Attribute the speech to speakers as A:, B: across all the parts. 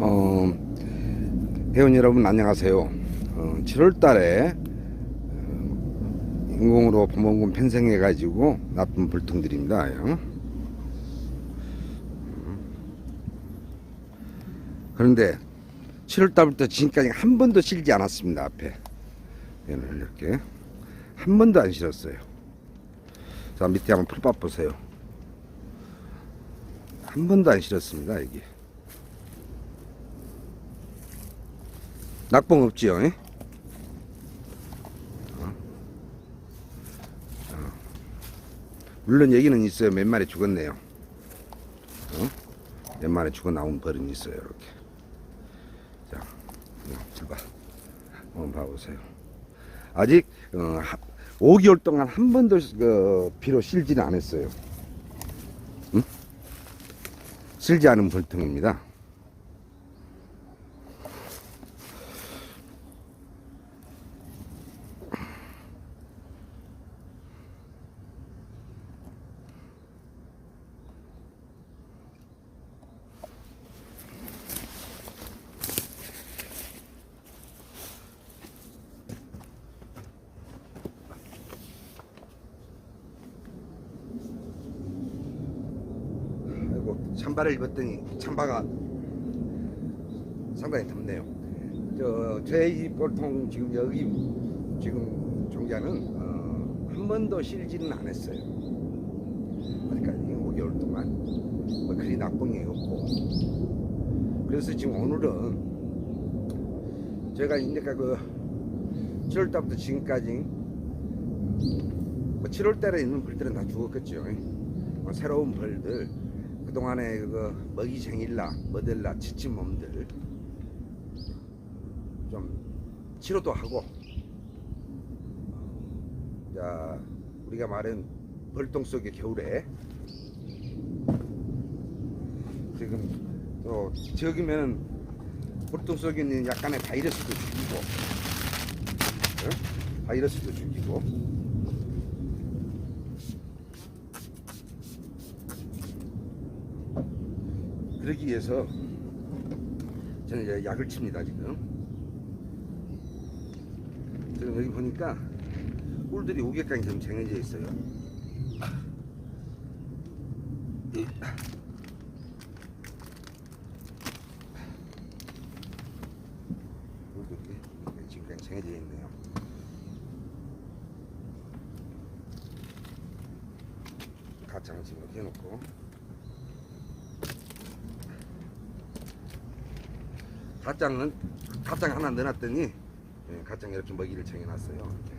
A: 어, 회원 여러분 안녕하세요. 어, 7월 달에 어, 인공으로 보험금 편성해 가지고 나쁜 불통들입니다. 요. 그런데 7월 달부터 지금까지 한 번도 실지 않았습니다. 앞에 얘는 이렇게 한 번도 안 실었어요. 자 밑에 한번 풀밭 보세요. 한 번도 안 실었습니다. 여기. 낙봉 없지요? 예? 어? 어. 물론 여기는 있어요. 몇 마리 죽었네요. 어? 몇 마리 죽어 나온 벌은 있어요. 이렇게. 자, 출발. 한번 봐보세요. 아직 어, 5개월 동안 한 번도 그, 비로 실지는 않았어요. 응? 실지 않은 벌통입니다. 찬바를 입었더니 찬바가 상당히 덥네요. 저 저희 보통 지금 여기 지금 종자는 어, 한 번도 실지는 않았어요. 아직까지 5개월 동안 뭐 그리 나쁜 게 없고 그래서 지금 오늘은 제가 이제까 그 7월 달부터 지금까지 뭐 7월 달에 있는 벌들은 다 죽었겠죠. 뭐 새로운 벌들 그동안에 그 먹이 쟁일라, 머들라, 지친 몸들 좀 치료도 하고 자 우리가 말한 벌동 속의 겨울에 지금 또 저기면은 벌동 속에 있는 약간의 바이러스도 죽이고 어? 바이러스도 죽이고 그러기 위해서 저는 이제 약을 칩니다 지금. 지금 여기 보니까 꿀들이 우개깡이 좀 쟁여져 있어요. 이- 이렇게 지금 그냥 쟁여져 있네요. 가창을 지금 이렇게 해놓고. 가장은 가장 하나 넣어놨더니 예, 가장 이렇게 먹이를 챙겨놨어요. 이렇게.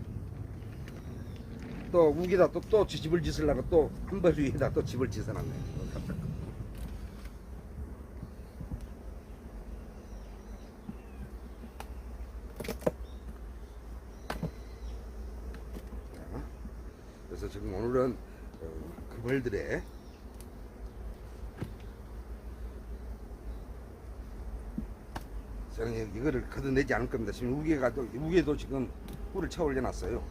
A: 또 우기다 또 또 집을 짓으려고 또 한 벌 위에다 또 집을 짓어놨네. 그래서 지금 오늘은 어, 그 벌들의 저는 이거를 걷어내지 않을 겁니다. 지금 우개가 또 우개도 지금 꿀을 채 올려놨어요.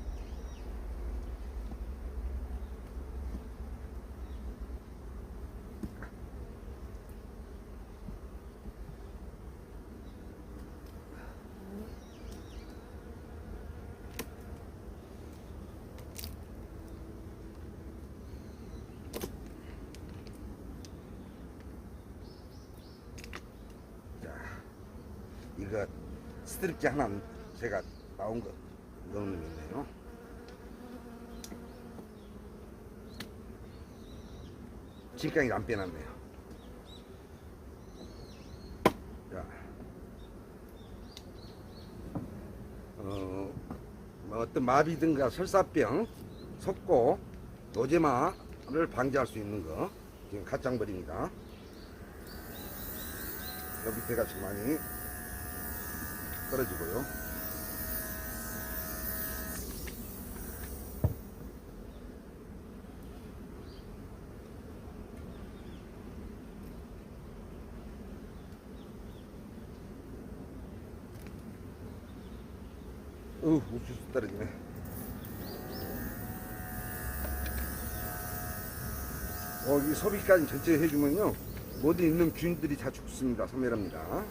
A: 자, 이거 스트립지 하나 제가 나온 거 넣는 놈이 있네요. 질강이 안 빼놨네요. 자, 어, 뭐 어떤 마비든가 설사병, 속고, 노제마를 방지할 수 있는 거 지금 갓장벌입니다. 여기 밑에가 지금 많이 떨어지고요. 어, 옥수수 떨어지네. 어, 이 소비까지 전체 해주면요. 모든 있는 균들이 다 죽습니다. 소멸합니다.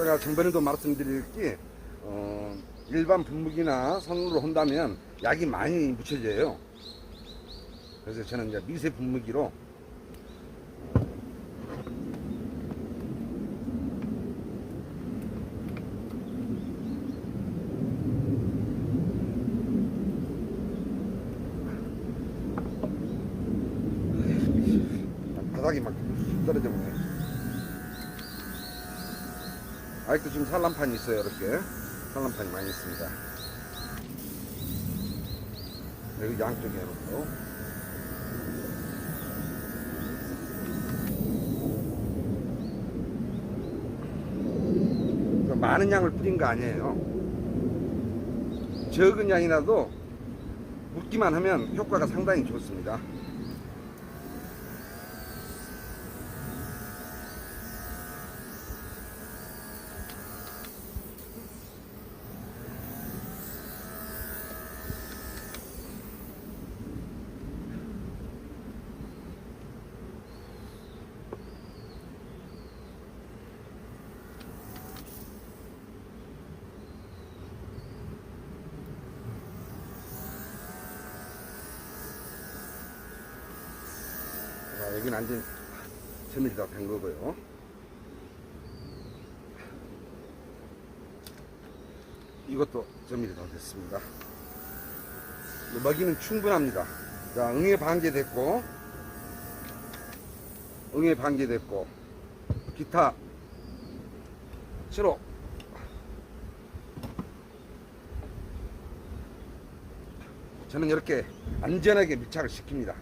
A: 제가 전번에도 말씀드릴 게 어, 일반 분무기나 손으로 한다면 약이 많이 묻혀져요. 그래서 저는 이제 미세 분무기로 바닥이 막 떨어져 보네. 아직도 지금 산란판이 있어요, 이렇게. 산란판이 많이 있습니다. 여기 양쪽에 해놓고. 그 많은 양을 뿌린 거 아니에요. 적은 양이라도 묻기만 하면 효과가 상당히 좋습니다. 자, 여기는 완전 점이 다 된 거고요. 이것도 점이 다 됐습니다. 먹이는 충분합니다. 자, 응애 방제됐고, 응애 방제됐고, 기타, 시로, 저는 이렇게 안전하게 밀착을 시킵니다.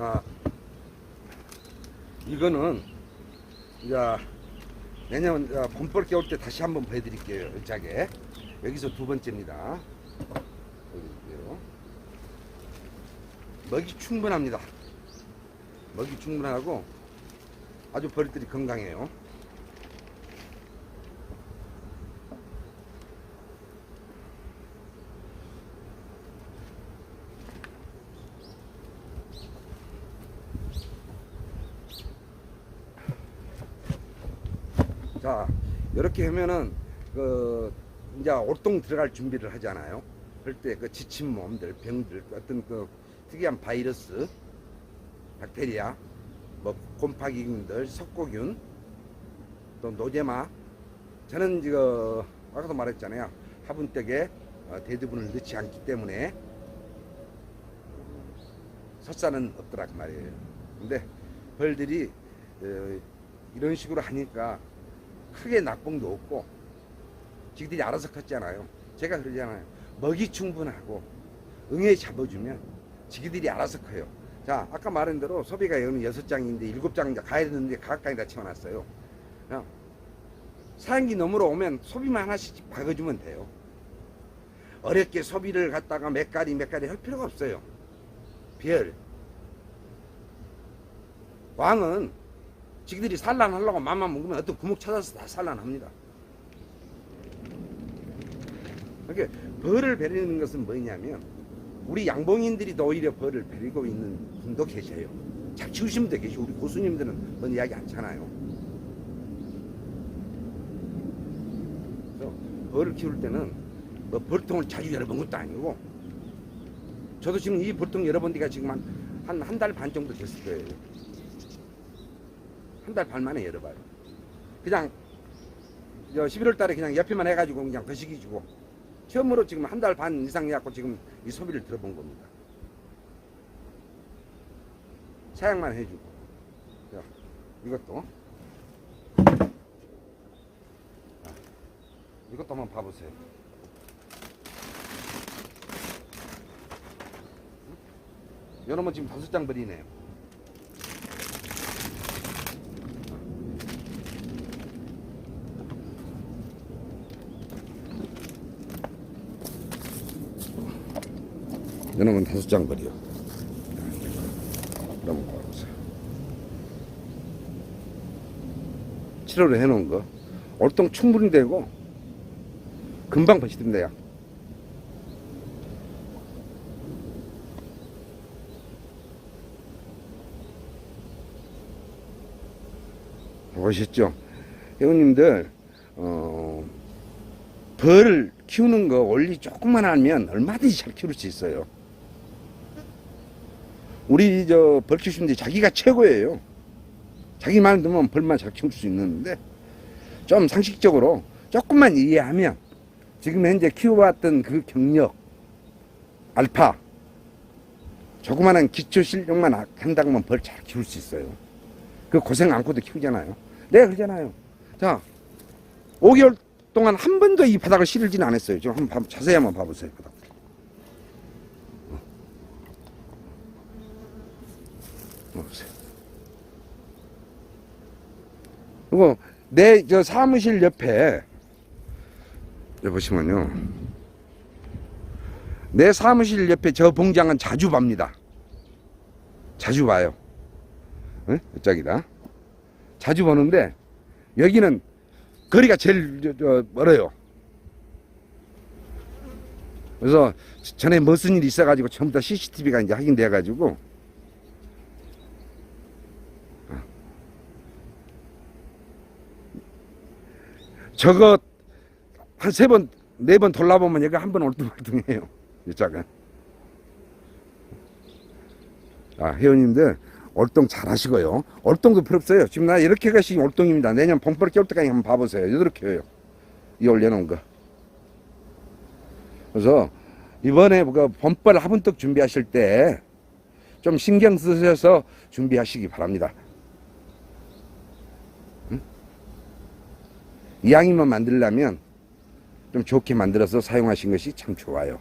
A: 아, 이거는 이제 내년 이제 봄벌 겨울 때 다시 한번 보여드릴게요. 열차게 여기서 두 번째입니다. 먹이 충분합니다. 먹이 충분하고 아주 벌들이 건강해요. 자, 이렇게 하면은 그 이제 올동 들어갈 준비를 하잖아요. 그럴 때 그 지친 몸들, 병들, 어떤 그 특이한 바이러스, 박테리아, 뭐 곰팡이균들, 석고균, 또 노제마. 저는 이거 아까도 말했잖아요. 화분떡에 어, 대두분을 넣지 않기 때문에 설사는 없더라 그 말이에요. 근데 벌들이 어, 이런 식으로 하니까 크게 낙봉도 없고 지들이 알아서 컸잖아요. 제가 그러잖아요. 먹이 충분하고 응애 잡아주면 지기들이 알아서 커요. 자, 아까 말한 대로 소비가 여기는 여섯 장인데 일곱 장 가야 되는데 가까이 다 채워놨어요. 그냥 사양기 넘으러 오면 소비만 하나씩 박아주면 돼요. 어렵게 소비를 갖다가 몇 가리 몇 가리 할 필요가 없어요. 별. 왕은 지들이 산란하려고 맘만 먹으면 어떤 구멍 찾아서 다 산란합니다. 그러니까 벌을 베리는 것은 뭐냐면 우리 양봉인들이 오히려 벌을 베리고 있는 분도 키우시면 돼 계시고 우리 고수님들은 그런 이야기 않잖아요. 벌을 키울 때는 뭐 벌통을 자주 열어 본 것도 아니고 저도 지금 이 벌통 열어본 지가 지금 한한 달 반 정도 됐을 거예요. 한 달 반 만에 열어봐요. 그냥 저 11월 달에 그냥 옆에만 해가지고 그냥 거시기 주고 처음으로 지금 한 달 반 이상 해갖고 지금 이 소비를 들어본 겁니다. 사양만 해주고 자, 이것도 자, 이것도 한번 봐보세요. 여러분 지금 다섯 장 버리네요. 다섯 장 벌이요. 그럼 봐보세요. 7월에 해놓은 거. 얼동 충분히 되고, 금방 버시던데요. 보셨죠? 회원님들, 어, 벌 키우는 거 원리 조금만 하면 얼마든지 잘 키울 수 있어요. 우리 저 벌 키우시는데 자기가 최고예요. 자기 마음 들면 벌만 잘 키울 수 있는데 좀 상식적으로 조금만 이해하면 지금 현재 키워왔던 그 경력, 알파, 조그마한 기초 실력만 한다고 하면 벌 잘 키울 수 있어요. 그 고생 않고도 키우잖아요. 내가 그러잖아요. 자, 5개월 동안 한 번도 이 바닥을 실을지는 않았어요. 지금 한번 봐- 자세히 한번 봐보세요. 바닥. 보세요. 그리고 내 저 사무실 옆에 여기 보시면요. 내 사무실 옆에 저 봉장은 자주 봅니다. 자주 봐요. 응? 이쪽이다. 자주 보는데 여기는 거리가 제일 저, 저, 멀어요. 그래서 전에 무슨 일이 있어가지고 다 CCTV가 이제 확인돼가지고 저거 한 세 번, 네 번 돌아보면 여기 한번 얼뚱얼뚱해요. 이쪽은. 아, 회원님들, 얼동 잘 하시고요. 얼동도 필요 없어요. 지금 나 이렇게 가시 얼동입니다. 내년 봄벌 깨울 때까지 한번 봐보세요. 이렇게 해요. 이 올려놓은 거. 그래서 이번에 그 봄벌 화분떡 준비하실 때 좀 신경 쓰셔서 준비하시기 바랍니다. 이왕이면 만들려면 좀 좋게 만들어서 사용하신 것이 참 좋아요.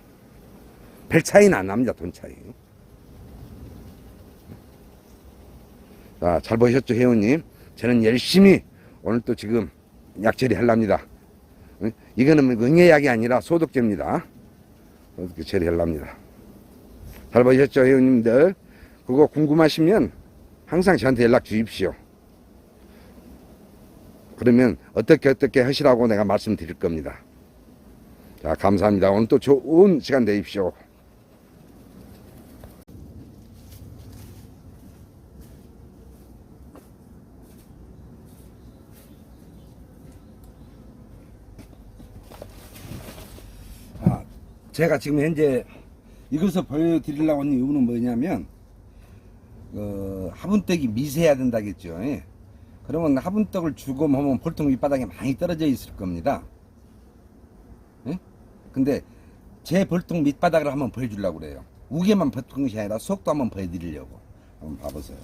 A: 별 차이는 안 납니다. 돈 차이. 자, 잘 보셨죠, 회원님? 저는 열심히 오늘 또 지금 약처리 하랍니다. 응? 이거는 뭐 응애약이 아니라 소독제입니다. 소독제 처리하랍니다. 잘 보셨죠, 회원님들? 그거 궁금하시면 항상 저한테 연락 주십시오. 그러면 어떻게 어떻게 하시라고 내가 말씀드릴 겁니다. 자, 감사합니다. 오늘 또 좋은 시간 되십시오. 아, 제가 지금 현재 이것을 보여드리려고 하는 이유는 뭐냐면, 어, 화분떡이 미세해야 된다겠죠. 예. 그러면 화분떡을 주고 하면 볼통 윗바닥에 많이 떨어져 있을 겁니다. 예? 근데 제 볼통 밑바닥을 한번 보여주려고 그래요. 우개만 보는 것이 아니라 속도 한번 보여드리려고. 한번 봐보세요.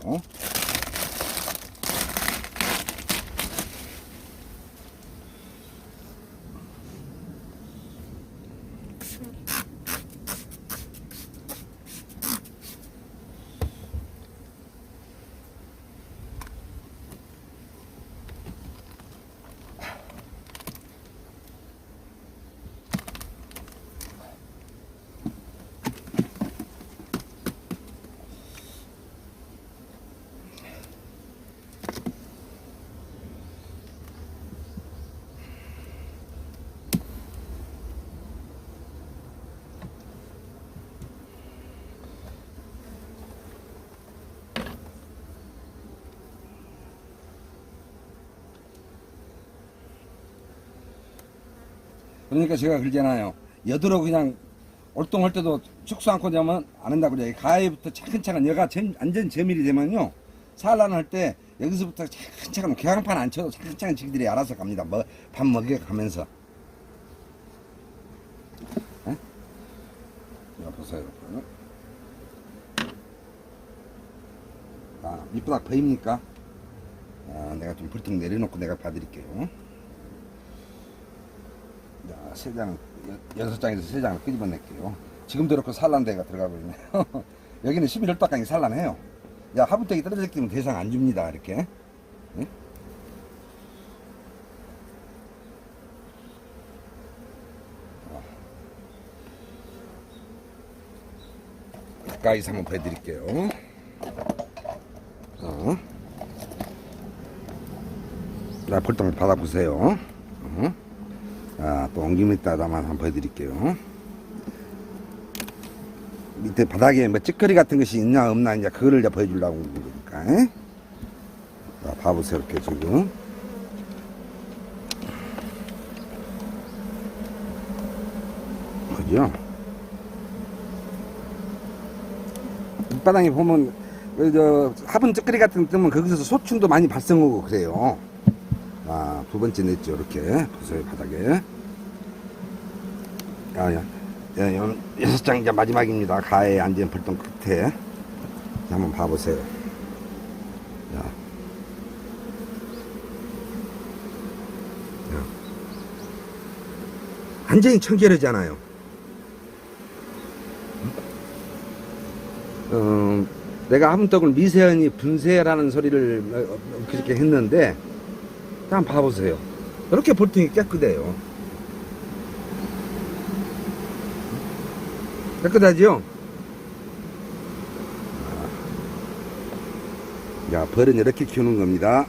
A: 그러니까 제가 그러잖아요. 여드러 그냥 올동할 때도 축소 않고 되면 안 한다고 그래요. 가해부터 차근차근 여가 점, 완전 저밀이 되면요. 산란 할 때 여기서부터 차근차근 개강판 안 쳐도 차근차근 지들이 알아서 갑니다. 뭐, 밥 먹여 가면서. 에? 이거 보세요. 이렇게. 아, 밑바닥 보입니까? 아, 내가 좀 불통 내려놓고 내가 봐드릴게요. 자, 세 장, 여- 여섯 장에서 세 장을 끄집어낼게요. 지금도 그렇고 산란대가 들어가고 있네요. 여기는 11월달까지 산란해요. 야, 하부떡이 떨어질 때면 대상 안 줍니다, 이렇게. 예? 가까이서 한번 보여드릴게요. 어. 자, 볼통을 받아보세요. 어. 자, 또 옮김에 따라만 한번 보여드릴게요. 밑에 바닥에 뭐 찌꺼리 같은 것이 있냐 없나 이제 그거를 이제 보여주려고 하는 거니까. 에? 자, 봐보세요 이렇게 지금. 그죠? 밑바닥에 보면 그, 저 화분 찌꺼리 같은 거 뜨면 거기서 소충도 많이 발생하고 그래요. 아, 두 번째 냈죠. 이렇게 보세요 바닥에. 아, 야, 야, 여- 여섯 장 이제 마지막입니다. 가에 앉은 불똥 끝에. 자, 한번 봐보세요. 자. 자. 완전히 청결하잖아요. 어, 내가 함떡을 미세하니 분쇄라는 소리를 어, 어, 그렇게 했는데 한 번 봐보세요. 이렇게 볼통이 깨끗해요. 깨끗하죠? 자, 벌은 이렇게 키우는 겁니다.